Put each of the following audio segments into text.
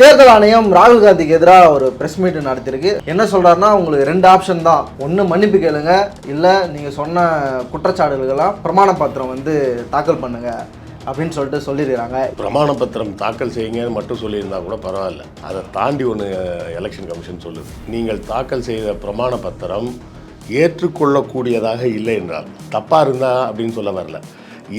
தேர்தல் ஆணையம் ராகுல் காந்திக்கு எதிராக ஒரு ப்ரெஸ் மீட் நடத்திருக்கு என்ன சொல்றாருன்னா உங்களுக்கு ரெண்டு ஆப்ஷன் தான். ஒன்று மன்னிப்பு கேளுங்க இல்லை நீங்கள் சொன்ன குற்றச்சாட்டுகளுக்கெல்லாம் பிரமாண பத்திரம் வந்து தாக்கல் பண்ணுங்க அப்படின்னு சொல்லிட்டு சொல்லியிருக்கிறாங்க. பிரமாண பத்திரம் தாக்கல் செய்யுங்கன்னு மட்டும் சொல்லியிருந்தா கூட பரவாயில்ல. அதை தாண்டி ஒன்று எலெக்ஷன் கமிஷன் சொல்லுது. நீங்கள் தாக்கல் செய்த பிரமாண பத்திரம் ஏற்றுக்கொள்ளக்கூடியதாக இல்லை என்றால் தப்பாக இருந்தா அப்படின்னு சொல்ல வரல.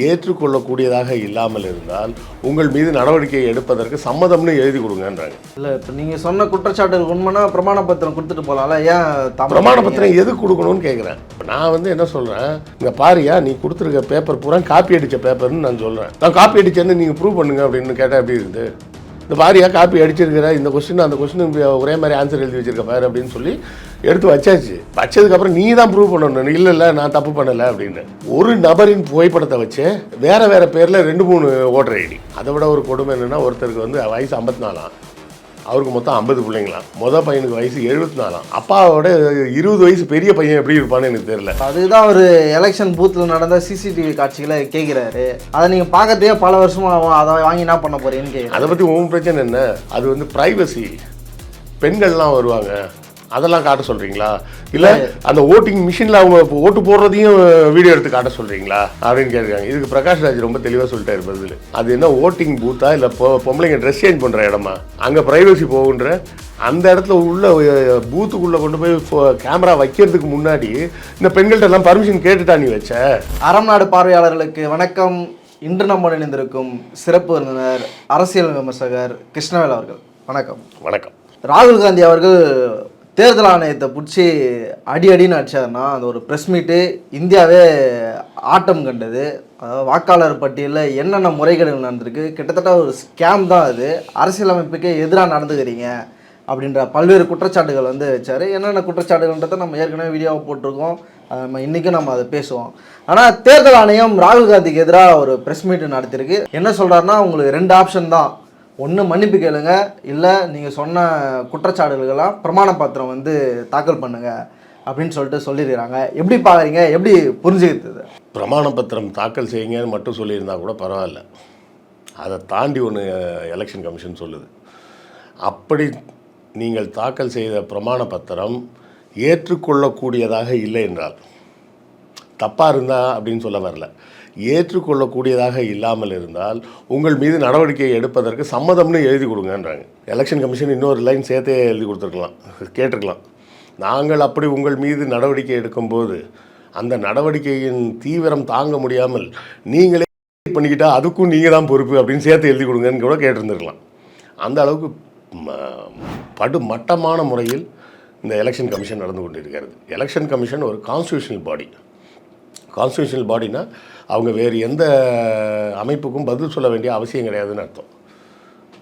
ஏற்றுக்கொள்ளக்கூடியதாக இல்லாமல் இருந்தால் உங்கள் மீது நடவடிக்கை எடுப்பதற்கு சம்மதம்னு எழுதி கொடுங்கன்றாங்க. இல்லை இப்போ நீங்கள் சொன்ன குற்றச்சாட்டுகள் உண்மைனா பிரமாண பத்திரம் கொடுத்துட்டு போகலாம்ல? ஏன் பிரமாண? பத்திரம் எது கொடுக்கணும்னு கேட்குறேன் நான் வந்து என்ன சொல்கிறேன் இங்கே பாரியா நீ கொடுத்துருக்க பேப்பர் பூரா காப்பி அடித்த பேப்பர்னு நான் சொல்கிறேன் நான் காப்பி அடிச்சேன்னு நீங்கள் ப்ரூவ் பண்ணுங்க அப்படின்னு கேட்டால் எப்படி இருக்குது இந்த பாரியா காப்பி அடிச்சிருக்கிற இந்த கொஸ்டின் அந்த கொஸ்டின் ஒரே மாதிரி ஆன்சர் எழுதி வச்சிருக்க பாரு அப்படின்னு சொல்லி எடுத்து வச்சாச்சு. வச்சதுக்கப்புறம் நீ தான் ப்ரூவ் பண்ணணும். இல்லை இல்லை நான் தப்பு பண்ணலை அப்படின்னு. ஒரு நபரின் புகைப்படத்தை வச்சு வேற வேற பேரில் ரெண்டு மூணு ஓட்டர் ஐடி. அதை விட ஒரு கொடுமை என்னன்னா ஒருத்தருக்கு வந்து வயசு ஐம்பத்தி நாலாம் அவருக்கு மொத்தம் ஐம்பது பிள்ளைங்களாம். மொதல் பையனுக்கு வயசு எழுபத்தி நாலாம் அப்பாவோட இருபது வயசு பெரிய பையன் எப்படி இருப்பான்னு எனக்கு தெரியல. அதுதான் ஒரு எலெக்ஷன் பூத்தில் நடந்த சிசிடிவி காட்சிகளை கேட்குறாரு அதை நீங்கள் பார்க்கறதே பல வருஷமா ஆகும். அதை வாங்கி என்ன பண்ண போறீங்கன்னு அதை பற்றி உன் பிரச்சனை என்ன? அது வந்து ப்ரைவசி பெண்கள்லாம் வருவாங்க. அதெல்லாம் காட்ட சொல்கிறீங்களா இல்லை அந்த ஓட்டிங் மிஷினில் அவங்க ஓட்டு போடுறதையும் வீடியோ எடுத்து காட்ட சொல்கிறீங்களா அப்படின்னு கேட்குறாங்க. இதுக்கு பிரகாஷ் ராஜ் ரொம்ப தெளிவாக சொல்லிட்டாரு பதில். அது என்ன ஓட்டிங் பூத்தா இல்லை பொம்பளைங்க ட்ரெஸ் சேஞ்ச் பண்ணுற இடமா? அங்கே ப்ரைவசி போகுன்ற அந்த இடத்துல உள்ள பூத்துக்குள்ளே கொண்டு போய் கேமரா வைக்கிறதுக்கு முன்னாடி இந்த பெண்கள்ட்ட எல்லாம் பர்மிஷன் கேட்டுட்டா நீ வச்ச? அறம் நாடு பார்வையாளர்களுக்கு வணக்கம். இன்று நம்ம இணைந்திருக்கும் சிறப்பு விருந்தினர் அரசியல் விமர்சகர் கிருஷ்ணவேல் அவர்கள். வணக்கம். வணக்கம். ராகுல் காந்தி அவர்கள் தேர்தல் ஆணையத்தை பிடிச்சி அடி அடின்னு அடிச்சாருன்னா அந்த ஒரு ப்ரெஸ் மீட்டு இந்தியாவே ஆட்டம் கண்டது. அதாவது வாக்காளர் பட்டியலில் என்னென்ன முறைகேடுகள் நடந்திருக்கு கிட்டத்தட்ட ஒரு ஸ்கேம் தான் அது. அரசியலமைப்புக்கு எதிராக நடந்துக்கிறீங்க அப்படின்ற பல்வேறு குற்றச்சாட்டுகள் வந்து வச்சார். என்னென்ன குற்றச்சாட்டுகள்ன்றதை நம்ம ஏற்கனவே வீடியோவை போட்டிருக்கோம். நம்ம இன்றைக்கும் நம்ம அதை பேசுவோம். ஆனால் தேர்தல் ஆணையம் ராகுல் காந்திக்கு எதிராக ஒரு ப்ரெஸ் மீட் நடத்திருக்கு. என்ன சொல்கிறாருன்னா உங்களுக்கு ரெண்டு ஆப்ஷன் தான். ஒன்று மன்னிப்பு கேளுங்க. இல்லை நீங்கள் சொன்ன குற்றச்சாட்டுகளுக்கெல்லாம் பிரமாண பத்திரம் வந்து தாக்கல் பண்ணுங்க அப்படின்னு சொல்லிட்டு சொல்லியிருக்கிறாங்க எப்படி பார்க்குறீங்க எப்படி புரிஞ்சுக்கிறது? பிரமாண பத்திரம் தாக்கல் செய்யுங்கன்னு மட்டும் சொல்லியிருந்தா கூட பரவாயில்ல. அதை தாண்டி ஒன்று எலெக்ஷன் கமிஷன் சொல்லுது. அப்படி நீங்கள் தாக்கல் செய்த பிரமாண பத்திரம் ஏற்றுக்கொள்ளக்கூடியதாக இல்லை என்றால் தப்பாக இருந்தா அப்படின்னு சொல்ல வரல. ஏற்றுக்கொள்ளக்கூடியதாக இல்லாமல் இருந்தால் உங்கள் மீது நடவடிக்கை எடுப்பதற்கு சம்மதம்னு எழுதி கொடுங்கன்றாங்க. எலெக்ஷன் கமிஷன் இன்னொரு லைன் சேர்த்தே எழுதி கொடுத்துருக்கலாம். கேட்டிருக்கலாம். நாங்கள் அப்படி உங்கள் மீது நடவடிக்கை எடுக்கும்போது அந்த நடவடிக்கையின் தீவிரம் தாங்க முடியாமல் நீங்களே பண்ணிக்கிட்டால் அதுக்கும் நீங்கள் தான் பொறுப்பு அப்படின்னு சேர்த்து எழுதி கொடுங்கன்னு கூட கேட்டிருந்துருக்கலாம். அந்த அளவுக்கு ம- படு மட்டமான முறையில் இந்த எலெக்ஷன் கமிஷன் நடந்து கொண்டிருக்கிறது. எலெக்ஷன் கமிஷன் ஒரு கான்ஸ்டியூஷனல் பாடி கான்ஸ்டியூஷனல் பாடினா அவங்க வேறு எந்த அமைப்புக்கும் பதில் சொல்ல வேண்டிய அவசியம் கிடையாதுன்னு அர்த்தம்.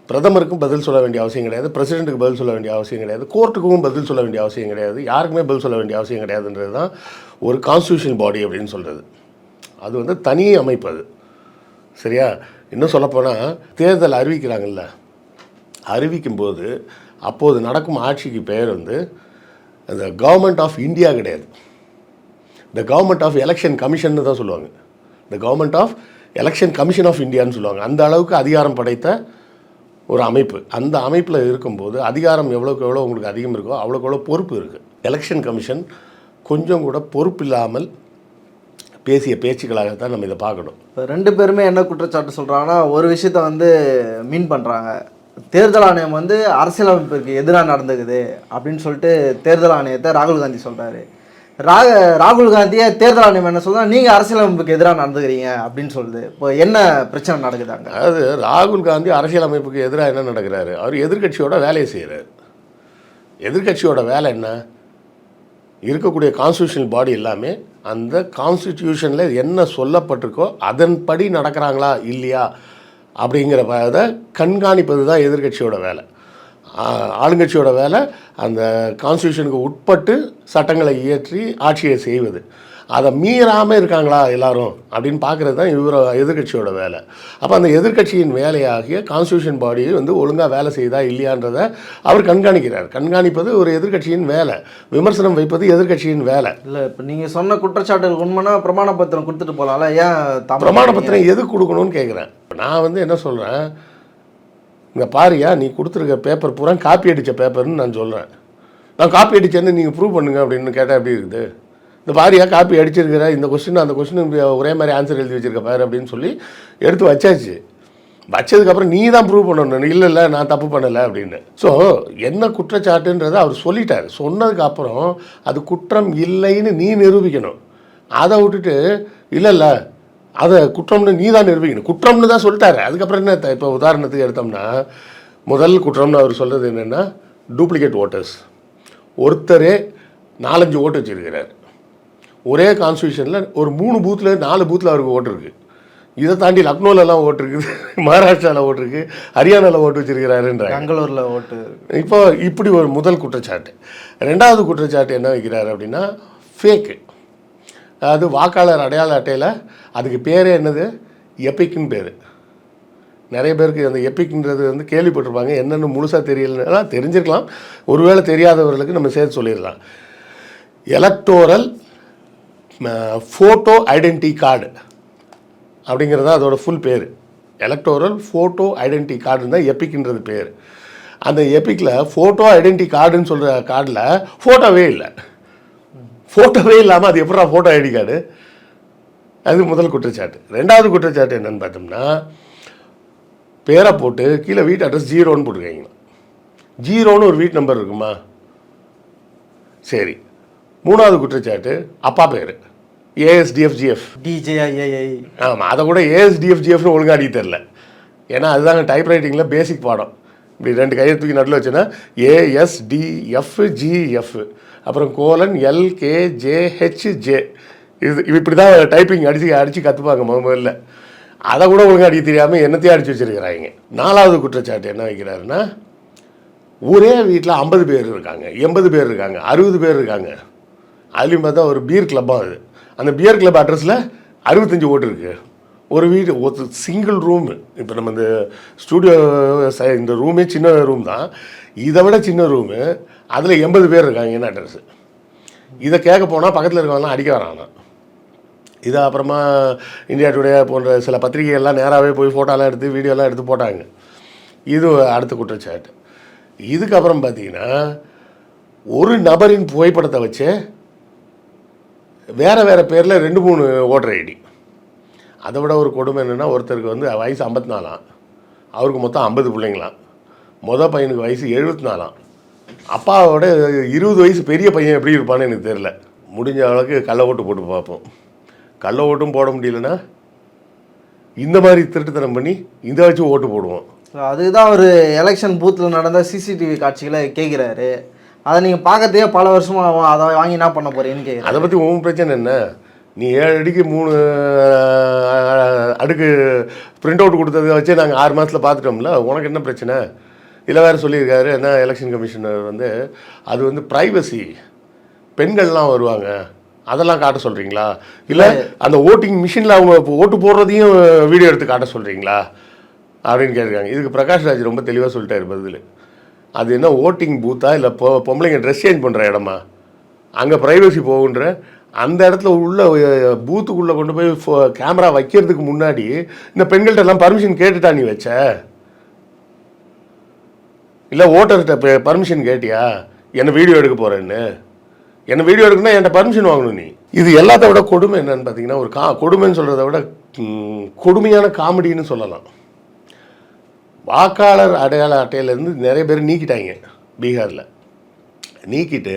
பிரதமருக்கும் பதில் சொல்ல வேண்டிய அவசியம் கிடையாது பிரசிடெண்ட்டுக்கு பதில் சொல்ல வேண்டிய அவசியம் கிடையாது கோர்ட்டுக்கும் பதில் சொல்ல வேண்டிய அவசியம் கிடையாது யாருக்குமே பதில் சொல்ல வேண்டிய அவசியம் கிடையாதுன்றது தான் ஒரு கான்ஸ்டியூஷன் பாடி அப்படின்னு சொல்கிறது அது வந்து தனி அமைப்பு அது. சரியா? இன்னும் சொல்லப்போனால் தேர்தல் அறிவிக்கிறாங்கல்ல. அறிவிக்கும்போது அப்போது நடக்கும் ஆட்சிக்கு பெயர் வந்து அந்த கவர்மெண்ட் ஆஃப் இந்தியா கிடையாது. இந்த கவர்மெண்ட் ஆஃப் எலெக்ஷன் கமிஷன் தான் சொல்லுவாங்க. The government of election commission of இந்தியான்னு சொல்லுவாங்க. அந்த அளவுக்கு அதிகாரம் படைத்த ஒரு அமைப்பு. அந்த அமைப்பில் இருக்கும்போது அதிகாரம் எவ்வளோக்கு எவ்வளோ உங்களுக்கு அதிகம் இருக்கோ அவ்வளோக்கு எவ்வளோ பொறுப்பு இருக்குது எலெக்ஷன் கமிஷன் கொஞ்சம் கூட பொறுப்பு இல்லாமல் பேசிய பேச்சுக்களாகத்தான் நம்ம இதை பார்க்கணும். இப்போ ரெண்டு பேருமே என்ன குற்றச்சாட்டு சொல்கிறாங்கன்னா ஒரு விஷயத்த வந்து மீன் பண்ணுறாங்க தேர்தல் ஆணையம் வந்து அரசியலமைப்பிற்கு எதிராக நடந்துக்குது அப்படின்னு சொல்லிட்டு தேர்தல் ஆணையத்தை ராகுல் காந்தி சொல்கிறாரு ராக ராகுல் காந்தியை தேர்தல் ஆணையம் என்ன சொல்றா நீங்கள் அரசியலமைப்புக்கு எதிராக நடந்துக்கிறீங்க அப்படின்னு சொல்லுது. இப்போ என்ன பிரச்சனை நடக்குதாங்க அதாவது ராகுல் காந்தி அரசியலமைப்புக்கு எதிராக என்ன நடக்கிறாரு? அவர் எதிர்க்கட்சியோட வேலையை செய்கிறார் எதிர்க்கட்சியோட வேலை என்ன? இருக்கக்கூடிய கான்ஸ்டியூஷனல் பாடி எல்லாமே அந்த கான்ஸ்டியூஷனில் என்ன சொல்லப்பட்டிருக்கோ அதன்படி நடக்கிறாங்களா இல்லையா அப்படிங்கிற அதை கண்காணிப்பது தான் எதிர்க்கட்சியோட வேலை. ஆளுங்கட்சியோட வேலை அந்த கான்ஸ்டியூஷனுக்கு உட்பட்டு சட்டங்களை இயற்றி ஆட்சியை செய்வது. அதை மீறாமல் இருக்காங்களா எல்லாரும்? அப்படின்னு பார்க்குறது தான் இவர எதிர்க்கட்சியோட வேலை. அப்போ அந்த எதிர்க்கட்சியின் வேலையாகிய கான்ஸ்டியூஷன் பாடி வந்து ஒழுங்காக வேலை செய்தா இல்லையான்றதை அவர் கண்காணிக்கிறார். கண்காணிப்பது ஒரு எதிர்க்கட்சியின் வேலை. விமர்சனம் வைப்பது எதிர்க்கட்சியின் வேலை. இல்லை இப்போ நீங்கள் சொன்ன குற்றச்சாட்டுகள் உண்மைனா பிரமாண பத்திரம் கொடுத்துட்டு போகலாம்ல ஏன் பிரமாண? பத்திரம் எது கொடுக்கணும்னு கேட்குறேன் நான் வந்து என்ன சொல்கிறேன் இங்கே பாரியா நீ கொடுத்துருக்க பேப்பர் பூரா காப்பி அடித்த பேப்பர்னு நான் சொல்கிறேன் நான் காப்பி அடித்தேன்னு நீங்கள் ப்ரூவ் பண்ணுங்க அப்படின்னு கேட்டால் எப்படி இருக்குது? இந்த பாரியா காப்பி அடிச்சிருக்கிற இந்த கொஸ்டின் அந்த கொஸ்டின் ஒரே மாதிரி ஆன்சர் எழுதி வச்சிருக்க பாரு அப்படின்னு சொல்லி எடுத்து வச்சாச்சு. வச்சதுக்கப்புறம் நீ தான் ப்ரூவ் பண்ணணும். இல்லை இல்லை நான் தப்பு பண்ணலை அப்படின்னு. ஸோ என்ன குற்றச்சாட்டுன்றதை அவர் சொல்லிட்டார். சொன்னதுக்கப்புறம் அது குற்றம் இல்லைன்னு நீ நிரூபிக்கணும். அதை விட்டுட்டு இல்லை இல்லை அதை குற்றம்னு நீ தான் நிரூபிக்கணும். குற்றம்னு தான் சொல்லிட்டாரு. அதுக்கப்புறம் என்ன இப்போ உதாரணத்துக்கு எடுத்தோம்னா முதல் குற்றம்னு அவர் சொல்கிறது என்னென்னா டூப்ளிகேட் ஓட்டர்ஸ் ஒருத்தரே நாலஞ்சு ஓட்டு வச்சிருக்கிறார். ஒரே கான்ஸ்டியூஷனில் ஒரு மூணு பூத்தில் நாலு பூத்தில் அவருக்கு ஓட்டு இருக்குது இதை தாண்டி லக்னோலலாம் ஓட்டு இருக்குது மகாராஷ்டிராவில் ஓட்டு இருக்குது ஹரியானாவில் ஓட்டு வச்சிருக்கிறாருன்றாங்க. பெங்களூர்ல ஓட்டு. இப்போ இப்படி ஒரு முதல் குற்றச்சாட்டு. ரெண்டாவது குற்றச்சாட்டு என்ன வைக்கிறாரு அப்படின்னா ஃபேக்கு அதாவது வாக்காளர் அடையாள அட்டையில் அதுக்கு பேரே என்னது? எப்பிக்குன்னு பேர். நிறைய பேருக்கு அந்த எப்பிக்ன்றது வந்து கேள்விப்பட்டிருப்பாங்க. என்னென்னு முழுசாக தெரியலன்னா. தெரிஞ்சிருக்கலாம். ஒருவேளை தெரியாதவர்களுக்கு நம்ம சேர்த்து சொல்லிடலாம். எலக்டோரல் ஃபோட்டோ ஐடென்டி கார்டு அப்படிங்கிறது தான் அதோட ஃபுல் பேர். எலக்டோரல் ஃபோட்டோ ஐடென்டி கார்டுன்னு தான் எப்பிக்ன்றது பேர். அந்த எப்பிக்கில் ஃபோட்டோ ஐடென்டி கார்டுன்னு சொல்கிற கார்டில் ஃபோட்டோவே இல்லை. ஃபோட்டோவே இல்லாமல் அது எப்படா ஃபோட்டோ ஐடி கார்டு அது முதல் குற்றச்சாட்டு. ரெண்டாவது குற்றச்சாட்டு என்னன்னு பார்த்தோம்னா பேரை போட்டு கீழே வீட்டு அட்ரஸ் ஜீரோன்னு போட்டுருக்கீங்க ஜீரோன்னு ஒரு வீட்டு நம்பர் இருக்குமா? சரி. மூணாவது குற்றச்சாட்டு அப்பா பேர். ஏஎஸ்டிஎஃப்ஜிஎஃப் டிஜேஐஏஐ ஆமாம் அதை கூட ஏஎஸ்டிஎஃப்ஜிஎஃப்னு ஒழுங்கா அடிக்க தெரில ஏன்னா அதுதாங்க டைப் ரைட்டிங்கில் பேசிக் பாடம். இப்படி ரெண்டு கையை தூக்கி நடுவில் வச்சுன்னா ஏஎஸ்டிஎஃப்ஜிஎஃப் அப்புறம் கோலன் எல்கேஜேஹெச்ஜே இது இப்படி தான் டைப்பிங் அடித்து அடித்து கற்றுப்பாங்க முதல்ல. அதை கூட ஒழுங்காக அடிக்க தெரியாமல் என்னத்தையும் அடித்து வச்சுருக்கிறாங்க. நாலாவது குற்றச்சாட்டு என்ன வைக்கிறாருன்னா ஒரே வீட்டில் ஐம்பது பேர் இருக்காங்க எண்பது பேர் இருக்காங்க அறுபது பேர் இருக்காங்க. அதுலேயும் பார்த்தா ஒரு பியர் கிளப்பாக அது. அந்த பியர் கிளப் அட்ரஸில் அறுபத்தஞ்சு ஓட்டு இருக்குது ஒரு வீடு ஒரு சிங்கிள் ரூம் இப்போ நம்ம இந்த ஸ்டூடியோ இந்த ரூமே சின்ன ரூம் தான். இதை விட சின்ன ரூமு அதில் எண்பது பேர் இருக்காங்கன்னு அட்ரஸ் இதை கேட்க போனால் பக்கத்தில் இருக்கவங்களாம் அடிக்க வராங்க. இது அப்புறமா இந்தியா டுடே போன்ற சில பத்திரிகைகள்லாம் நேராகவே போய் ஃபோட்டோலாம் எடுத்து வீடியோலாம் எடுத்து போட்டாங்க. இது அடுத்த குற்றச்சாட்டு. இதுக்கப்புறம் பார்த்தீங்கன்னா ஒரு நபரின் புகைப்படத்தை வச்சு வேறு வேறு பேரில் ரெண்டு மூணு ஓட்டர் ஐடி. அதை விட ஒரு கொடுமை என்னென்னா ஒருத்தருக்கு வந்து வயசு ஐம்பத்தி நாலாம் அவருக்கு மொத்தம் ஐம்பது பிள்ளைங்களாம். மொதல் பையனுக்கு வயசு எழுபத்தி நாலாம் அப்பாவோட இருபது வயசு பெரிய பையன் எப்படி இருப்பான்னு எனக்கு தெரில முடிஞ்ச அளவுக்கு கள்ள ஓட்டு போட்டு பார்ப்போம். கள்ள ஓட்டும் போட முடியலன்னா இந்த மாதிரி திருட்டுத்தனம் பண்ணி இதை வச்சு ஓட்டு போடுவோம். அதுதான் ஒரு எலெக்ஷன் பூத்தில் நடந்த சிசிடிவி காட்சிகளை கேட்குறாரு அதை நீங்கள் பார்க்கறதே பல வருஷமா ஆகும் அதை வாங்கி என்ன பண்ண போறீங்கன்னு கேட்குறேன் அதை பற்றி உன் பிரச்சனை என்ன? நீ ஏழு அடிக்கு மூணு அடுக்கு பிரிண்ட் அவுட் கொடுத்ததை வச்சு நாங்கள் ஆறு மாதத்தில் பார்த்துட்டோம்ல உனக்கு என்ன பிரச்சனை? இதில் வேறு சொல்லியிருக்காரு என்ன எலெக்ஷன் கமிஷனர் வந்து அது வந்து ப்ரைவசி பெண்கள்லாம் வருவாங்க. அதெல்லாம் காட்ட சொல்கிறீங்களா இல்லை அந்த ஓட்டிங் மிஷினில் அவங்க ஓட்டு போடுறதையும் வீடியோ எடுத்து காட்ட சொல்கிறீங்களா அப்படின்னு கேட்டிருக்காங்க. இதுக்கு பிரகாஷ் ராஜ் ரொம்ப தெளிவாக சொல்லிட்டாரு பதில். அது என்ன ஓட்டிங் பூத்தா இல்லை பொ பொம்பளைங்க ட்ரெஸ் சேஞ்ச் பண்ணுற இடமா? அங்கே ப்ரைவசி போகுன்ற அந்த இடத்துல உள்ள பூத்துக்குள்ளே கொண்டு போய் கேமரா வைக்கிறதுக்கு முன்னாடி இந்த பெண்கள்ட்ட எல்லாம் பர்மிஷன் கேட்டுட்டா நீ வச்ச? இல்லை ஓட்டர்கிட்ட பர்மிஷன் கேட்டியா? என்னை வீடியோ எடுக்க போகிறேன்னு என்னை வீடியோ எடுக்கணும்னா என்கிட்ட பர்மிஷன் வாங்கணும் நீ. இது எல்லாத்த விட கொடுமை என்னன்னு பார்த்தீங்கன்னா ஒரு கா கொடுமைன்னு சொல்கிறத விட கொடுமையான காமெடின்னு சொல்லலாம். வாக்காளர் அடையாள அட்டையிலேருந்து நிறைய பேர் நீக்கிட்டாங்க பீகாரில். நீக்கிட்டு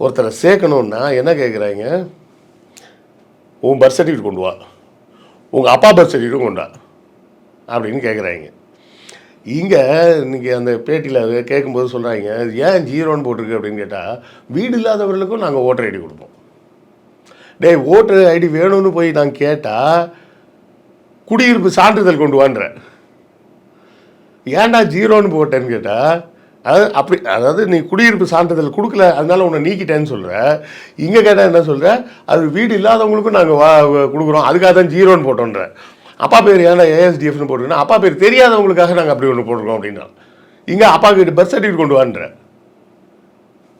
ஒருத்தரை சேர்க்கணுன்னா என்ன கேட்குறாங்க உன் பர்த் சர்டிஃபிகேட் கொண்டு வா. உங்கள் அப்பா பர்த் சர்டிஃபிகேட்டும் கொண்டு வா. அப்படின்னு கேட்குறாங்க இங்கே நீங்கள் அந்த பேட்டியில் கேட்கும்போது சொல்கிறாங்க ஏன் ஜீரோன்னு போட்டிருக்கு? அப்படின்னு கேட்டால் வீடு இல்லாதவர்களுக்கும் நாங்கள் ஓட்டர் ஐடி கொடுப்போம். டேய் ஓட்டர் ஐடி வேணும்னு போய் நான் கேட்டால் குடியிருப்பு சான்றிதழ் கொண்டு வான்றேன். ஏன்டா ஜீரோன்னு போட்டேன்னு கேட்டால் அதாவது அப்படி அதாவது நீ குடியிருப்பு சான்றிதழ் கொடுக்கல அதனால உன்னை நீக்கிட்டேன்னு சொல்கிற இங்கே கேட்டால் என்ன சொல்கிற அது வீடு இல்லாதவங்களுக்கும் நாங்கள் வா கொடுக்குறோம். அதுக்காக தான் ஜீரோன்னு போட்டோன்ற. அப்பா பேர் ஏன்டா ஏஎஸ்டிஎஃப்னு போட்டிருக்கோன்னா அப்பா பேர் தெரியாதவங்களுக்காக நாங்கள் அப்படி ஒன்று போட்டிருக்கோம் அப்படின்னா. இங்கே அப்பா கிட்ட பர்த் சர்டிஃபிகேட் கொண்டு வான்ற.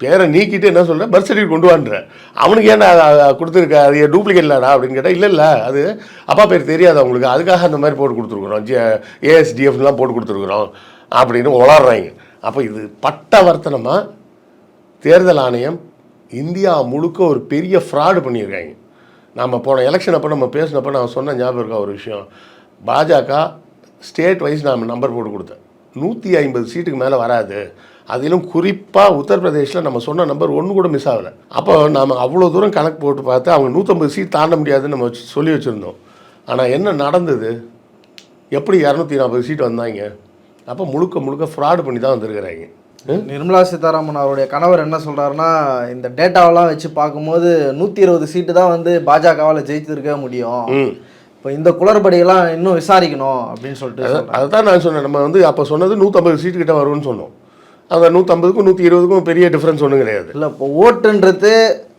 பேரை நீக்கிட்டு என்ன சொல்கிறேன் பர்த் சர்டிஃபிகேட் கொண்டு வான்ற. அவனுக்கு ஏன்டா கொடுத்துருக்க? அது டூப்ளிகேட் இல்லடா அப்படின்னு கேட்டால் இல்லை இல்லை. அது அப்பா பேர் தெரியாது அவங்களுக்கு அதுக்காக அந்த மாதிரி போட்டு கொடுத்துருக்குறோம். ஜி ஏஎஸ்டிஎஃப்லாம் போட்டு கொடுத்துருக்குறோம் அப்படின்னு உளாடுறாங்க அப்போ இது பட்டவர்த்தனமாக தேர்தல் ஆணையம் இந்தியா முழுக்க ஒரு பெரிய ஃப்ராடு பண்ணியிருக்காங்க. நாம் போன எலெக்ஷன் அப்போ நம்ம பேசினப்போ நான் சொன்ன ஞாபகம் இருக்கா ஒரு விஷயம்? பாஜக ஸ்டேட் வைஸ் நாம் நம்பர் போட்டு கொடுத்தேன். நூற்றி ஐம்பது சீட்டுக்கு மேலே வராது. அதிலும் குறிப்பாக உத்தரப்பிரதேசில் நம்ம சொன்ன நம்பர் ஒன்று கூட மிஸ் ஆகலை. அப்போ நாம் அவ்வளோ தூரம் கணக்கு போட்டு பார்த்து அவங்க நூற்றம்பது சீட் தாண்ட முடியாதுன்னு நம்ம வச்சு- சொல்லி வச்சுருந்தோம். ஆனால் என்ன நடந்தது? எப்படி இரநூத்தி நாற்பது சீட் வந்தாங்க? அப்போ முழுக்க முழுக்க ஃப்ராடு பண்ணி தான் வந்திருக்கிறாங்க. நிர்மலா சீதாராமன் அவருடைய கணவர் என்ன சொல்றாருன்னா இந்த டேட்டாவெல்லாம் வச்சு பார்க்கும்போது நூற்றி இருபது சீட்டு தான் வந்து பாஜகவால் ஜெயிச்சிருக்க முடியும். இப்போ இந்த குளறுபடியெல்லாம் இன்னும் விசாரிக்கணும் அப்படின்னு சொல்லிட்டு சொல்றாரு. அதை தான் நான் சொன்னேன். நம்ம வந்து அப்போ சொன்னது நூற்றம்பது சீட்டு கிட்ட வரும்னு சொன்னோம். அந்த நூற்றம்பதுக்கும் நூற்றி இருபதுக்கும் பெரிய டிஃப்ரென்ஸ் ஒன்றும் கிடையாது. இல்லை இப்போ ஓட்டுன்றது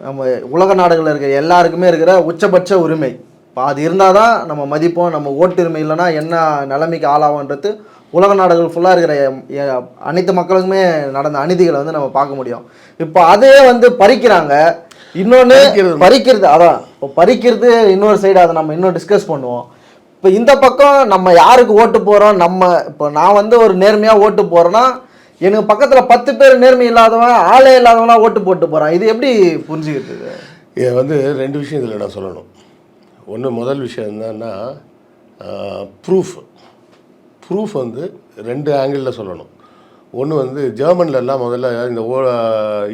நம்ம உலக நாடுகளில் இருக்கிற எல்லாருக்குமே இருக்கிற உச்சபட்ச உரிமை. இப்போ அது இருந்தால் தான் நம்ம மதிப்போம் நம்ம ஓட்டுரிமை இல்லைன்னா என்ன நிலைமைக்கு ஆளாகும்ன்றது உலக நாடுகள் ஃபுல்லாக இருக்கிற அனைத்து மக்களுக்குமே நடந்த அநீதிகளை வந்து நம்ம பார்க்க முடியும். இப்போ அதே வந்து பறிக்கிறாங்க. இன்னொன்று பறிக்கிறது. பறிக்கிறது அதான். இப்போ பறிக்கிறது இன்னொரு சைடு அதை நம்ம இன்னும் டிஸ்கஸ் பண்ணுவோம். இப்போ இந்த பக்கம் நம்ம யாருக்கு ஓட்டு போகிறோம் நம்ம இப்போ நான் வந்து ஒரு நேர்மையாக ஓட்டு போகிறேன்னா எனக்கு பக்கத்தில் பத்து பேர் நேர்மை இல்லாதவன் ஆளே இல்லாதவனா ஓட்டு போட்டு போகிறான் இது எப்படி புரிஞ்சுக்கிறது? இதை வந்து ரெண்டு விஷயம் இதில் நான் சொல்லணும். ஒன்று முதல் விஷயம் என்னன்னா ப்ரூஃப் ப்ரூஃப் வந்து ரெண்டு ஆங்கிளில் சொல்லணும். ஒன்று வந்து ஜெர்மன்லலாம் முதல்ல இந்த ஓ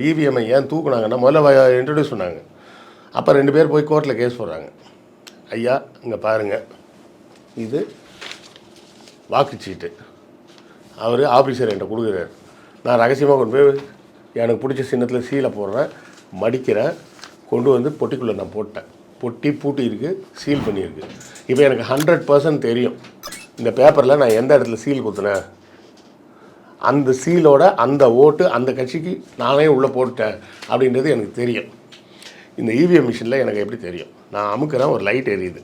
இவிஎம்ஐ ஏன் தூக்குனாங்கன்னா முதல்ல இன்ட்ரடியூஸ் பண்ணாங்க. அப்போ ரெண்டு பேர் போய் கோர்ட்டில் கேஸ் போடுறாங்க. ஐயா இங்கே பாருங்கள் இது வாக்குச்சீட்டு அவர் ஆஃபீஸர் என்கிட்ட கொடுக்குறாரு. நான் ரகசியமாக கொண்டு போய் எனக்கு பிடிச்ச சின்னத்தில் சீலை போடுறேன் மடிக்கிறேன் கொண்டு வந்து பொட்டிக்குள்ளே நான் போட்டேன். பொட்டி பூட்டி இருக்குது சீல் பண்ணியிருக்கு. இப்போ எனக்கு ஹண்ட்ரட் பர்சன்ட் தெரியும். இந்த பேப்பரில் நான் எந்த இடத்துல சீல் குத்துனேன்? அந்த சீலோட அந்த ஓட்டு அந்த கட்சிக்கு நானே உள்ளே போட்டுட்டேன் அப்படின்றது எனக்கு தெரியும். இந்த இவிஎம் மிஷினில் எனக்கு எப்படி தெரியும்? நான் அமுக்கிறேன் ஒரு லைட் எரியுது.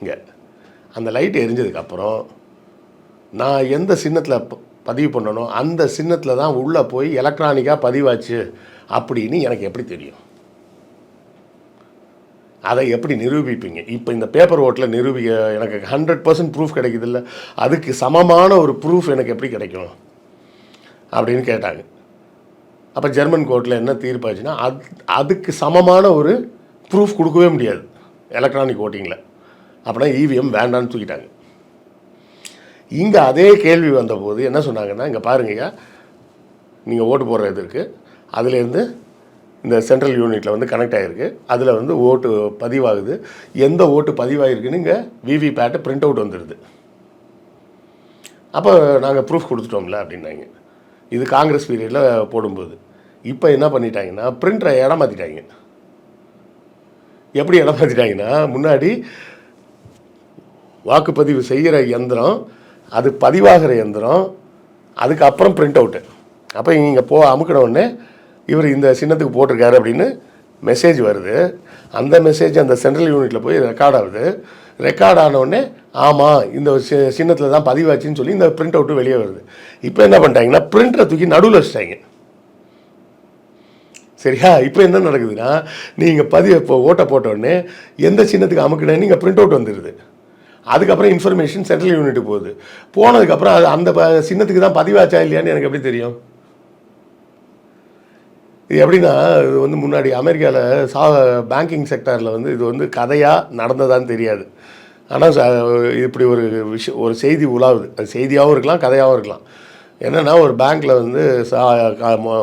இங்கே. அந்த லைட் எரிஞ்சதுக்கப்புறம் நான் எந்த சின்னத்தில் ப- பதிவு பண்ணனோ அந்த சின்னத்தில் தான் உள்ளே போய் எலக்ட்ரானிக்காக பதிவாச்சு அப்படின்னு எனக்கு எப்படி தெரியும்? அதை எப்படி நிரூபிப்பீங்க? இப்போ இந்த பேப்பர் ஓட்டில் நிரூபிக்க எனக்கு ஹண்ட்ரட் பர்சன்ட் ப்ரூஃப் கிடைக்குதுல்ல. அதுக்கு சமமான ஒரு ப்ரூஃப் எனக்கு எப்படி கிடைக்கும்? அப்படின்னு கேட்டாங்க. அப்போ ஜெர்மன் கோர்ட்டில் என்ன தீர்ப்பாச்சுன்னா அது அதுக்கு சமமான ஒரு ப்ரூஃப் கொடுக்கவே முடியாது எலக்ட்ரானிக் ஓட்டிங்கில் அப்படின்னா இவிஎம் வேண்டான்னு தூக்கிட்டாங்க. இங்கே அதே கேள்வி வந்தபோது என்ன சொன்னாங்கன்னா இங்கே பாருங்கய்யா நீங்கள் ஓட்டு போடுற இது இருக்குது அதுலேருந்து இந்த சென்ட்ரல் யூனிட்டில் வந்து கனெக்ட் ஆகிருக்கு அதில் வந்து ஓட்டு பதிவாகுது. எந்த ஓட்டு பதிவாகிருக்குன்னு இங்கே விவி பேட்டை பிரிண்ட் அவுட் வந்துடுது அப்போ நாங்கள் ப்ரூஃப் கொடுத்துட்டோம்ல அப்படின்னாங்க. இது காங்கிரஸ் பீரியடில் போடும்போது. இப்போ என்ன பண்ணிட்டாங்கன்னா பிரிண்டரை இடம் மாற்றிட்டாங்க எப்படி இடம் மாற்றிட்டாங்கன்னா முன்னாடி வாக்குப்பதிவு செய்கிற எந்திரம் அது பதிவாகிற எந்திரம் அதுக்கப்புறம் பிரிண்ட் அவுட்டு அப்போ நீங்கள் போ அமுக்கின உடனே இவர் இந்த சின்னத்துக்கு போட்டிருக்காரு அப்படின்னு மெசேஜ் வருது. அந்த மெசேஜ் அந்த சென்ட்ரல் யூனிட்டில் போய் ரெக்கார்ட் ஆகுது. ரெக்கார்ட் ஆனவுடனே ஆமாம் இந்த சி- சின்னத்தில் தான் பதிவாச்சுன்னு சொல்லி இந்த பிரிண்ட் அவுட்டு வெளியே வருது. இப்போ என்ன பண்ணிட்டாங்கன்னா பிரிண்டரை தூக்கி நடுவில் வச்சிட்டாங்க. சரியா? இப்போ என்ன நடக்குதுன்னா நீங்கள் பதிவு இப்போ ஓட்டை போட்ட உடனே எந்த சின்னத்துக்கு அமுக்கினே நீங்கள் பிரிண்ட் அவுட் வந்துடுது அதுக்கப்புறம் இன்ஃபர்மேஷன் சென்ட்ரல் யூனிட்டு போகுது. போனதுக்கப்புறம் அது அந்த ப- சின்னத்துக்கு தான் பதிவாச்சா இல்லையான்னு எனக்கு எப்படி தெரியும்? இது எப்படின்னா இது வந்து முன்னாடி அமெரிக்காவில் சா பேங்கிங் செக்டாரில் வந்து இது வந்து கதையாக நடந்ததான்னு தெரியாது. ஆனால் இப்படி ஒரு விஷயம் ஒரு செய்தி உலாவுது. அது செய்தியாகவும் இருக்கலாம் கதையாகவும் இருக்கலாம். என்னென்னா ஒரு பேங்க்கில் வந்து சா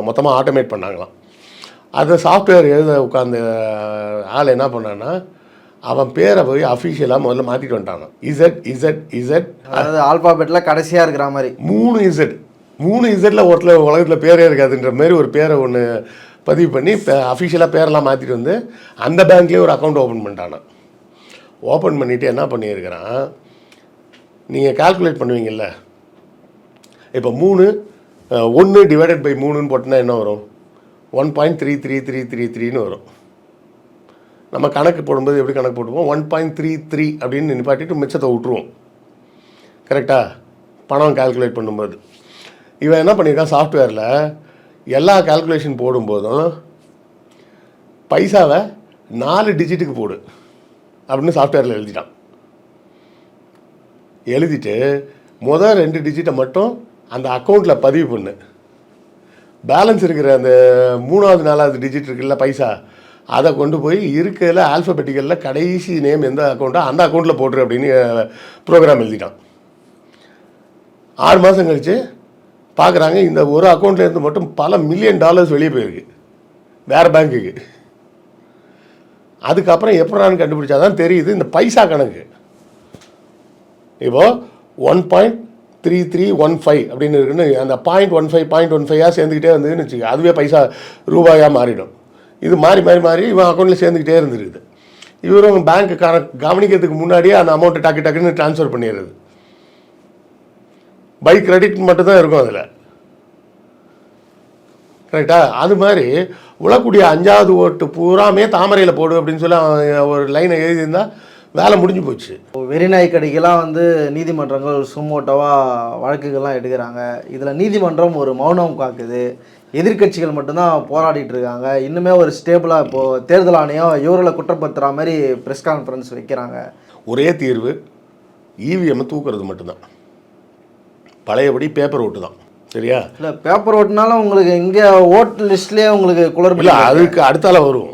மொத்தமாக ஆட்டோமேட் பண்ணாங்களாம். அந்த சாஃப்ட்வேர் எழுத உட்காந்த ஆள் என்ன பண்ணான்னா அவன் பேரை போய் அஃபிஷியலாக முதல்ல மாற்றிட்டு வந்துட்டாங்க இசட் இசட் இசட் அதாவது ஆல்பாபெட்டில் கடைசியாக இருக்கிற மாதிரி. மூணு இசட் மூணு இசட்டில் ஒருத்தர் உலகத்தில் பேரே இருக்காதுன்ற மாதிரி ஒரு பேரை ஒன்று பதிவு பண்ணி அஃபிஷியலாக பேரெல்லாம் மாற்றிட்டு வந்து அந்த பேங்க்லேயே ஒரு அக்கௌண்ட் ஓப்பன் பண்ணிட்டானா. ஓப்பன் பண்ணிவிட்டு என்ன பண்ணியிருக்கிறான்? நீங்கள் கால்குலேட் பண்ணுவீங்கள்ல இப்போ மூணு ஒன்று டிவைடட் பை மூணுன்னு போட்டோன்னா என்ன வரும்? One point three three three three த்ரீன்னு வரும். நம்ம கணக்கு போடும்போது எப்படி கணக்கு போட்டுவோம் ஒன் பாயிண்ட் த்ரீ த்ரீ அப்படின்னு நிப்பாட்டிட்டு மிச்சத்தை விட்ருவோம் கரெக்டாக பணம் கால்குலேட் பண்ணும்போது. இவன் என்ன பண்ணியிருக்கான் சாஃப்ட்வேரில் எல்லா கால்குலேஷன் போடும்போதும் பைசாவை நாலு டிஜிட்டுக்கு போடு அப்படின்னு சாஃப்ட்வேரில் எழுதிட்டான். எழுதிட்டு முதல் ரெண்டு டிஜிட்டை மட்டும் அந்த அக்கௌண்ட்டில் பதிவு பண்ணு. பேலன்ஸ் இருக்கிற அந்த மூணாவது நாலாவது டிஜிட் இருக்குல்ல பைசா அதை கொண்டு போய் இருக்கிற ஆல்ஃபபெட்டிக்கலில் கடைசி நேம் எந்த அக்கௌண்ட்டோ அந்த அக்கௌண்ட்டில் போட்டுரு அப்படின்னு ப்ரோக்ராம் எழுதிட்டான். ஆறு மாதம் கழித்து பார்க்குறாங்க இந்த ஒரு அக்கௌண்ட்லேருந்து மட்டும் பல மில்லியன் டாலர்ஸ் வெளியே போயிருக்கு. வேறு பேங்க்குக்கு அதுக்கப்புறம் எப்படான்னு கண்டுபிடிச்சாதான் தெரியுது. இந்த பைசா கணக்கு. இப்போது one point three three one five அப்படின்னு இருக்குன்னு அந்த point one five point one ஃபைவாக சேர்ந்துக்கிட்டே வந்ததுன்னு வச்சுக்க அதுவே பைசா ரூபாயாக மாறிடும். இது மாறி மாறி மாறி இவன் அக்கௌண்ட்டில் சேர்ந்துக்கிட்டே இருந்துருக்குது இவரும் பேங்க்கு கவனிக்கிறதுக்கு முன்னாடியே அந்த அமௌண்ட்டை டக்கு டக்குன்னு ட்ரான்ஸ்ஃபர் பண்ணிடுறது. பை கிரெடிட் மட்டும்தான் இருக்கும் அதில். கரெக்டா அது மாதிரி உழக்கூடிய அஞ்சாவது ஓட்டு பூராமே தாமரையில் போடு அப்படின்னு சொல்லி ஒரு லைனை எழுதியிருந்தா வேலை முடிஞ்சு போச்சு. வெறிநாய் கடைக்கெல்லாம் வந்து நீதிமன்றங்கள் சுமோட்டோவாக வழக்குகள்லாம் எடுக்கிறாங்க. இதில் நீதிமன்றம் ஒரு மௌனம் காக்குது. எதிர்க்கட்சிகள் மட்டும்தான் போராடிட்டு இருக்காங்க. இன்னுமே ஒரு ஸ்டேபிளாக இப்போது தேர்தல் ஆணையம் இவர்களை குற்றப்படுத்துகிற மாதிரி ப்ரெஸ் கான்ஃபரன்ஸ் வைக்கிறாங்க. ஒரே தீர்வு இவிஎம் தூக்குறது மட்டும்தான். பழையபடி பேப்பர் ஓட்டு தான். சரியா? இல்லை பேப்பர் ஓட்டுனாலும் உங்களுக்கு இங்கே ஓட் லிஸ்ட்லேயே உங்களுக்கு குளறுபடி இல்லை அதுக்கு அடுத்தால வரும்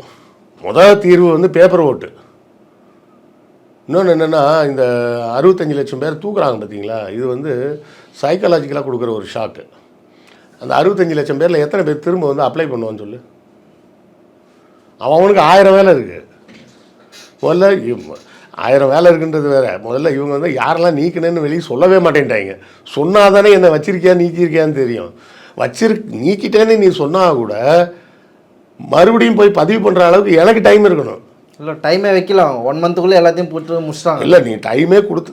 முதல் தீர்வு வந்து பேப்பர் ஓட்டு. இன்னொன்று என்னென்னா இந்த அறுபத்தஞ்சு லட்சம் பேர் தூக்குறாங்க பார்த்தீங்களா இது வந்து சைக்காலஜிக்கலாக கொடுக்குற ஒரு ஷாக்கு அந்த அறுபத்தஞ்சு லட்சம் பேரில் எத்தனை பேர் திரும்ப வந்து அப்ளை பண்ணுவான்னு சொல்லு? அவன் அவனுக்கு ஆயிரம் வேலை இருக்குது முதல்ல ஆயிரம் வேலை இருக்குன்றது வேற. முதல்ல இவங்க வந்து யாரெல்லாம் நீக்கினேன்னு வெளியே சொல்லவே மாட்டேன்ட்டாங்க. சொன்னாதானே என்னை வச்சிருக்கியா நீக்கியிருக்கியான்னு தெரியும். வச்சிரு நீக்கிட்டேன்னு நீ சொன்னா கூட மறுபடியும் போய் பதிவு பண்ணுற அளவுக்கு எனக்கு டைம் இருக்கணும். இல்லை டைமே வைக்கலாம் ஒன் மந்த்துக்குள்ளே எல்லாத்தையும் போட்டு முடிச்சிட்டாங்க. இல்லை நீ டைமே கொடுத்து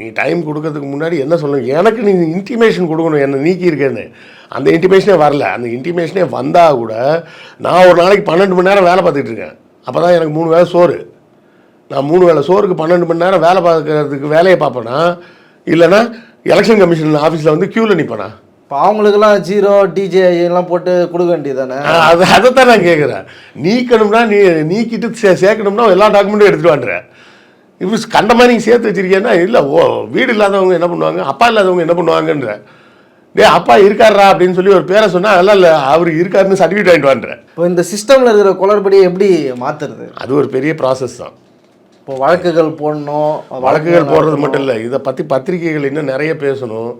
நீ டைம் கொடுக்கறதுக்கு முன்னாடி என்ன சொல்லணும்? எனக்கு நீ இன்டிமேஷன் கொடுக்கணும் என்ன நீக்கியிருக்கேன்னு. அந்த இன்டிமேஷனே வரல. அந்த இன்டிமேஷனே வந்தால் கூட நான் ஒரு நாளைக்கு பன்னெண்டு மணி நேரம் வேலை பார்த்துட்டு இருக்கேன். அப்போ தான் எனக்கு மூணு வேளை சோறு. நான் மூணு வேளை சோறுக்கு பன்னெண்டு மணி நேரம் வேலை பார்க்கறதுக்கு வேலையை பார்ப்பேனா? இல்லைன்னா எலெக்ஷன் கமிஷன் ஆஃபீஸில் வந்து க்யூவில் நிற்பேனா இப்போ அவங்களுக்குலாம் ஜீரோ டிஜே எல்லாம் போட்டு கொடுக்க வேண்டியது தானே அது அதைத்தான் நான் கேட்குறேன். நீக்கணும்னா நீ நீக்கிட்டு சே சேர்க்கணும்னா எல்லா டாக்குமெண்ட்டும் எடுத்துகிட்டு வாண்டுறேன் இப்போ கண்ட மாதிரி நீ சேர்த்து வச்சிருக்கேன்னா இல்லை ஓ வீடு இல்லாதவங்க என்ன பண்ணுவாங்க? அப்பா இல்லாதவங்க என்ன பண்ணுவாங்கன்ற. டேய் அப்பா இருக்காரா அப்படின்னு சொல்லி ஒரு பேரை சொன்னால் அதெல்லாம் இல்லை அவர் இருக்காருன்னு சர்டிஃபிகேட் வாங்கிட்டு வாண்டுறேன் இப்போ இந்த சிஸ்டமில் இருக்கிற குளறுபடியை எப்படி மாற்றுறது அது ஒரு பெரிய ப்ராசஸ் தான். இப்போ வழக்குகள் போடணும் வழக்குகள் போடுறது மட்டும் இல்லை. இதை பற்றி பத்திரிகைகள் இன்னும் நிறைய பேசணும்.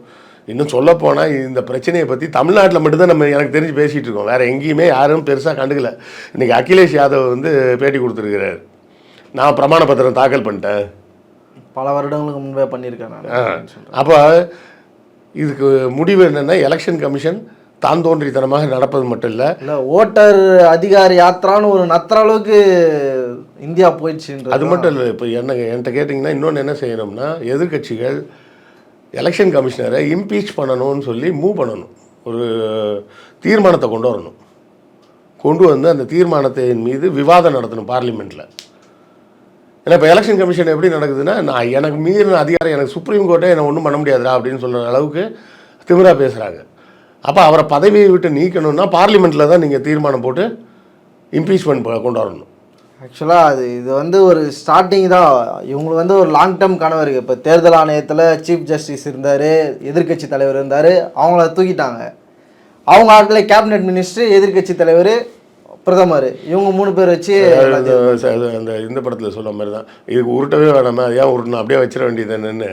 இன்னும் சொல்லப்போனால் இந்த பிரச்சனையை பற்றி தமிழ்நாட்டில் மட்டும்தான் நம்ம எனக்கு தெரிஞ்சு பேசிகிட்டு இருக்கோம். வேறு எங்கேயுமே யாரும் பெருசாக கண்டுக்கல. இன்றைக்கி அகிலேஷ் யாதவ் வந்து பேட்டி கொடுத்துருக்கிறார். நான் பிரமாண பத்திரம் தாக்கல் பண்ணிட்டேன். பல வருடங்களுக்கு முன்பே பண்ணியிருக்கேன் நான். அப்போ இதுக்கு முடிவு என்னென்னா எலெக்ஷன் கமிஷன் தான் தோன்றித்தனமாக நடப்பது மட்டும் இல்லை. இல்லை ஓட்டர் அதிகார யாத்திரான்னு ஒரு நத்துற அளவுக்கு இந்தியா போயிடுச்சுன்றது அது மட்டும் இல்லை இப்போ என்ன என்கிட்ட கேட்டிங்கன்னா இன்னொன்று என்ன செய்யணும்னா எதிர்க்கட்சிகள் எலெக்ஷன் கமிஷனரை இம்பீச் பண்ணணும்னு சொல்லி மூவ் பண்ணணும். ஒரு தீர்மானத்தை கொண்டு வரணும். கொண்டு வந்து அந்த தீர்மானத்தின் மீது விவாதம் நடத்தணும் பார்லிமெண்ட்டில் ஏன்னா இப்போ எலெக்ஷன் கமிஷன் எப்படி நடக்குதுன்னா நான் எனக்கு மீறின அதிகாரம் எனக்கு சுப்ரீம் கோர்ட்டே என்னை ஒன்றும் பண்ண முடியாதுடா அப்படின்னு சொல்கிற அளவுக்கு திமிரா பேசுகிறாங்க அப்போ அவரை பதவியை விட்டு நீக்கணும்னா பார்லிமெண்ட்டில் தான் நீங்கள் தீர்மானம் போட்டு இம்பீச்மெண்ட் கொண்டு வரணும். ஆக்சுவலாக அது இது வந்து ஒரு ஸ்டார்டிங் தான். இவங்களுக்கு வந்து ஒரு லாங் டேர்ம் கனவு இருக்குது இப்போ தேர்தல் ஆணையத்தில் சீஃப் ஜஸ்டிஸ் இருந்தார் எதிர்க்கட்சி தலைவர் இருந்தார் அவங்கள தூக்கிட்டாங்க. அவங்க ஆட்களே கேபினெட் மினிஸ்டர் எதிர்க்கட்சி தலைவர் பிரதமர். இவங்க மூணு பேர் வச்சு அந்த இந்த படத்தில் சொல்ல மாதிரி தான் இதுக்கு உருட்டவே வேணாமா அது ஏன் உருட்டணும் அப்படியே வச்சிட வேண்டியது என்னன்னு.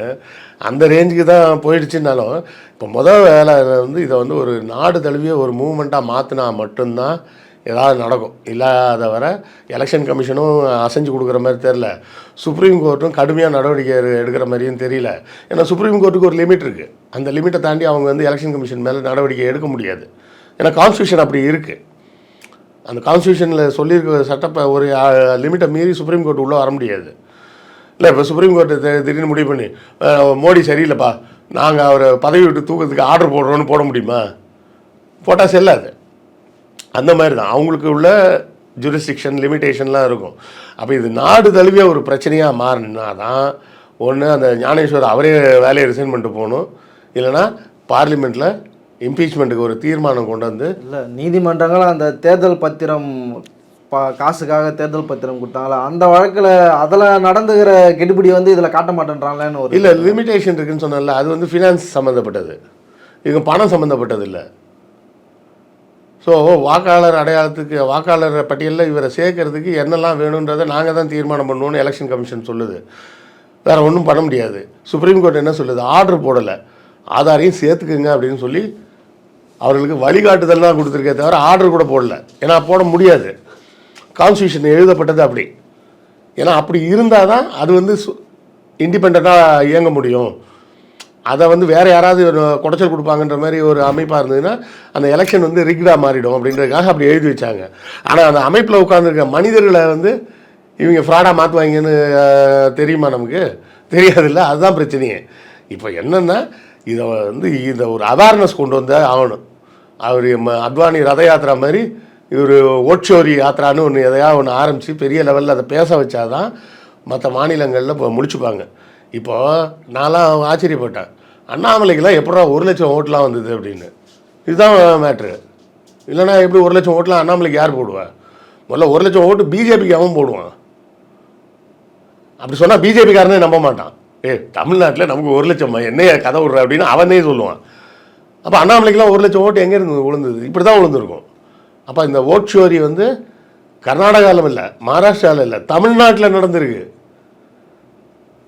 அந்த ரேஞ்சுக்கு தான் போயிடுச்சுன்னாலும் இப்போ முதல் வேலை வந்து இதை வந்து ஒரு நாடு தழுவிய ஒரு மூமெண்ட்டாக மாற்றினா மட்டும்தான் ஏதாவது நடக்கும். இல்லாத வர எலெக்ஷன் கமிஷனும் அசைஞ்சு கொடுக்குற மாதிரி தெரில சுப்ரீம் கோர்ட்டும் கடுமையாக நடவடிக்கை எடுக்கிற மாதிரியும் தெரியல. ஏன்னா சுப்ரீம் கோர்ட்டுக்கு ஒரு லிமிட் இருக்குது அந்த லிமிட்டை தாண்டி அவங்க வந்து எலெக்ஷன் கமிஷன் மேலே நடவடிக்கை எடுக்க முடியாது. ஏன்னா கான்ஸ்டியூஷன் அப்படி இருக்குது அந்த கான்ஸ்டியூஷனில் சொல்லியிருக்க சட்டப்பை ஒரு லிமிட்டை மீறி சுப்ரீம் கோர்ட் உள்ளே வர முடியாது. இல்லை இப்போ சுப்ரீம் கோர்ட்டு திடீர்னு முடிவு பண்ணி மோடி சரியில்லைப்பா. நாங்கள் அவரை பதவி விட்டு தூக்கத்துக்கு ஆர்டர் போடுறோன்னு போட முடியுமா? போட்டால் செல்லாது. அந்த மாதிரி தான். அவங்களுக்கு உள்ள ஜூரிஸ்டிக்ஷன் லிமிட்டேஷன்லாம் இருக்கும். அப்போ இது நாடு தழுவிய ஒரு பிரச்சனையாக மாறினா தான் ஒன்று அந்த ஞானேஸ்வர் அவரே வேலையை ரிசைன் பண்ணிட்டு போகணும். இல்லைன்னா பார்லிமெண்ட்டில் இம்பீச்மெண்ட்டுக்கு ஒரு தீர்மானம் கொண்டு வந்து இல்லை நீதிமன்றங்கள் அந்த தேர்தல் பத்திரம் பா காசுக்காக தேர்தல் பத்திரம் கொடுத்தாங்களா? அந்த வழக்கில் அதில் நடந்துகிற கெடுபிடி வந்து இதில் காட்ட மாட்டேன்றாங்களேன்னு ஒரு இல்லை லிமிட்டேஷன் இருக்குன்னு சொன்னல அது வந்து ஃபினான்ஸ் சம்மந்தப்பட்டது இவங்க பணம் சம்மந்தப்பட்டது இல்லை. ஸோ வாக்காளர் அடையாளத்துக்கு வாக்காளர் பட்டியலில் இவரை சேர்க்கறதுக்கு என்னெல்லாம் வேணுன்றதை நாங்கள் தான் தீர்மானம் பண்ணுவோம்னு எலெக்ஷன் கமிஷன் சொல்லுது. வேறு ஒன்றும் பண்ண முடியாது. சுப்ரீம் கோர்ட் என்ன சொல்லுது? ஆர்டர் போடலை. ஆதாரையும் சேர்த்துக்குங்க அப்படின்னு சொல்லி அவர்களுக்கு வழிகாட்டுதல் தான் கொடுத்துருக்கே தவிர ஆர்டர் கூட போடல. ஏன்னா போட முடியாது. கான்ஸ்டியூஷன் எழுதப்பட்டது அப்படி. ஏன்னா அப்படி இருந்தால் தான் அது வந்து இண்டிபெண்ட்டாக இயங்க முடியும். அதை வந்து வேறு யாராவது குடைச்சல் கொடுப்பாங்கன்ற மாதிரி ஒரு அமைப்பாக இருந்ததுன்னா அந்த எலெக்ஷன் வந்து ரிக்டாக மாறிடும் அப்படின்றதுக்காக அப்படி எழுதி வச்சாங்க. ஆனால் அந்த அமைப்பில் உட்காந்துருக்க மனிதர்களை வந்து இவங்க ஃப்ராடாக மாற்றுவாங்கன்னு தெரியுமா நமக்கு? தெரியாதுல்ல? அதுதான் பிரச்சனையே. இப்போ என்னென்னா இதை வந்து இதை ஒரு அவேர்னஸ் கொண்டு வந்த ஆகணும். அவர் ம- அத்வானி ரத யாத்திரா மாதிரி இவர் ஓட்சோரி யாத்திரான்னு ஒன்று எதையா ஒன்று ஆரம்பித்து பெரிய லெவலில் அதை பேச வச்சாதான் மற்ற மாநிலங்களில் இப்போ முடிச்சுப்பாங்க. இப்போது நான்லாம் ஆச்சரியப்பட்டேன். அண்ணாமலைக்கெல்லாம் எப்படா ஒரு லட்சம் ஓட்டெலாம் வந்தது அப்படின்னு. இதுதான் மேட்ரு இல்லைன்னா எப்படி ஒரு லட்சம் ஓட்டெலாம் அண்ணாமலைக்கு யார் போடுவா? முதல்ல ஒரு லட்சம் ஓட்டு பிஜேபிக்கு அவன் போடுவான். அப்படி சொன்னால் பிஜேபிக்காரனே நம்ப மாட்டான். ஏ தமிழ்நாட்டில் நமக்கு ஒரு லட்சம் என்னைய கதை விடுற அப்படின்னு அவனே சொல்லுவான். அப்போ அண்ணாமலைக்கெலாம் ஒரு லட்சம் ஓட்டு எங்கே இருந்து விழுந்தது? இப்படி தான் விழுந்திருக்கும். அப்போ இந்த ஓட் ஷோரி வந்து கர்நாடகாவில் இல்லை மகாராஷ்டிராவில் இல்லை தமிழ்நாட்டில் நடந்திருக்கு.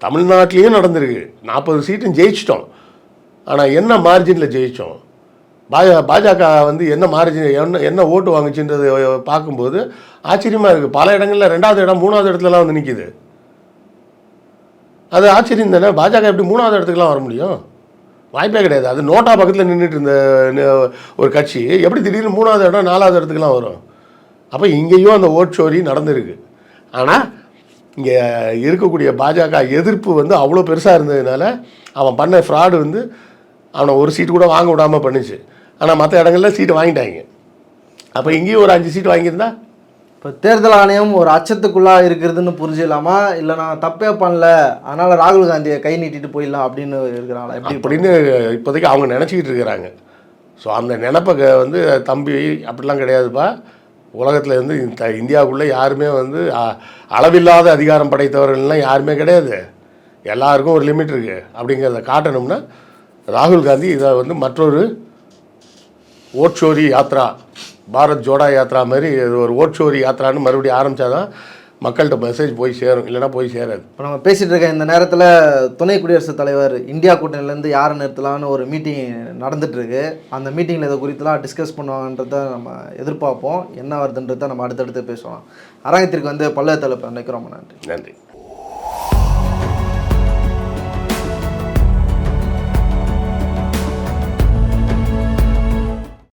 தமிழ்நாட்டிலையும் நடந்திருக்கு. நாற்பது சீட்டும் ஜெயிச்சிட்டோம். ஆனால் என்ன மார்ஜினில் ஜெயித்தோம் பாஜ பாஜக வந்து என்ன மார்ஜின் என்ன என்ன ஓட்டு வாங்குச்சுன்றது பார்க்கும்போது ஆச்சரியமாக இருக்குது பல இடங்களில் ரெண்டாவது இடம் மூணாவது இடத்துலலாம் வந்து நிற்கிது அது ஆச்சரியம் தானே? பாஜக எப்படி மூணாவது இடத்துக்குலாம் வர முடியும்? வாய்ப்பே கிடையாது. அது நோட்டா பக்கத்தில் நின்றுட்டு இருந்த ஒரு கட்சி எப்படி திடீர்னு மூணாவது இடம் நாலாவது இடத்துக்குலாம் வரும்? அப்போ இங்கேயும் அந்த ஓட் சோரி நடந்திருக்கு. ஆனால் இங்கே இருக்கக்கூடிய பாஜக எதிர்ப்பு வந்து அவ்வளோ பெருசாக இருந்ததுனால அவன் பண்ண ஃப்ராடு வந்து அவனை ஒரு சீட்டு கூட வாங்க விடாமல் பண்ணுச்சு. ஆனால் மற்ற இடங்கள்ல சீட்டு வாங்கிட்டாங்க. அப்போ இங்கேயும் ஒரு அஞ்சு சீட்டு வாங்கியிருந்தா? இப்போ தேர்தல் ஆணையம் ஒரு அச்சத்துக்குள்ளா இருக்கிறதுன்னு புரிஞ்சிடலாமா இல்லை நான் தப்பே பண்ணல. அதனால ராகுல் காந்தியை கை நீட்டிட்டு போயிடலாம் அப்படின்னு இருக்கிறாங்களா? எப்படி அப்படின்னு இப்போதைக்கு அவங்க நினச்சிக்கிட்டு இருக்கிறாங்க. ஸோ அந்த நினப்பை வந்து தம்பி அப்படிலாம் கிடையாதுப்பா. உலகத்தில் வந்து இந்த இந்தியாவுக்குள்ளே யாருமே வந்து அ- அளவில்லாத அதிகாரம் படைத்தவர்கள்லாம் யாருமே கிடையாது. எல்லாருக்கும் ஒரு லிமிட் இருக்குது அப்படிங்கிறத காட்டணும்னா ராகுல் காந்தி இதை வந்து மற்றொரு ஓட்சோரி யாத்ரா பாரத் ஜோடா யாத்ரா மாதிரி இது ஒரு ஓட்சோரி யாத்ரான்னு மறுபடியும் ஆரம்பித்தாதான் மக்கள்கிட்ட மெசேஜ் போய் சேரும் இல்லைன்னா போய் சேராது. இப்போ நம்ம பேசிட்டு இருக்க இந்த நேரத்தில் துணை குடியரசுத் தலைவர் இந்தியா கூட்டணியிலேருந்து யாரை நிறுத்தலாம்னு ஒரு மீட்டிங் நடந்துட்டு இருக்கு. அந்த மீட்டிங்கில் இதை குறித்துலாம் டிஸ்கஸ் பண்ணுவாங்கன்றத நம்ம எதிர்பார்ப்போம். என்ன வருதுன்றதை நம்ம அடுத்தடுத்து பேசுவோம். அரங்கத்திற்கு வந்து பல்லவ தலைப்பு நினைக்கிறோம் நன்றி. நன்றி.